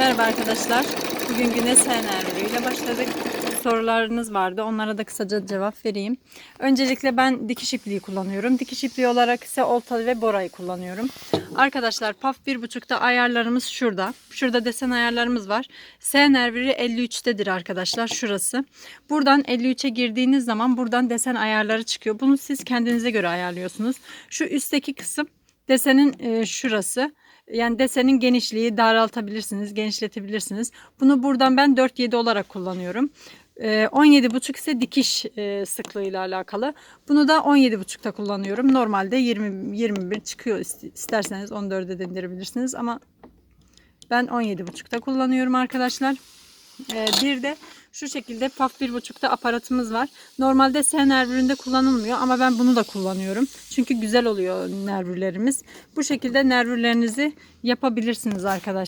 Merhaba arkadaşlar. Bugün güne ile başladık. Sorularınız vardı. Onlara da kısaca cevap vereyim. Öncelikle ben dikiş ipliği kullanıyorum. Dikiş ipliği olarak ise olta ve borayı kullanıyorum. Arkadaşlar PAF 1.5'ta ayarlarımız şurada. Şurada desen ayarlarımız var. SNR 53'tedir arkadaşlar. Şurası. Buradan 53'e girdiğiniz zaman buradan desen ayarları çıkıyor. Bunu siz kendinize göre ayarlıyorsunuz. Şu üstteki kısım desenin e, şurası. Yani desenin genişliği daraltabilirsiniz, genişletebilirsiniz. Bunu buradan ben 4-7 olarak kullanıyorum. Ee, 17,5 ise dikiş e, sıklığıyla alakalı. Bunu da 17,5'ta kullanıyorum. Normalde 20 21 çıkıyor. İst- İsterseniz 14'e de indirebilirsiniz ama ben 17,5'ta kullanıyorum arkadaşlar. Ee, bir de şu şekilde PAF 1.5'ta aparatımız var. Normalde S nervüründe kullanılmıyor ama ben bunu da kullanıyorum. Çünkü güzel oluyor nervürlerimiz. Bu şekilde nervürlerinizi yapabilirsiniz arkadaşlar.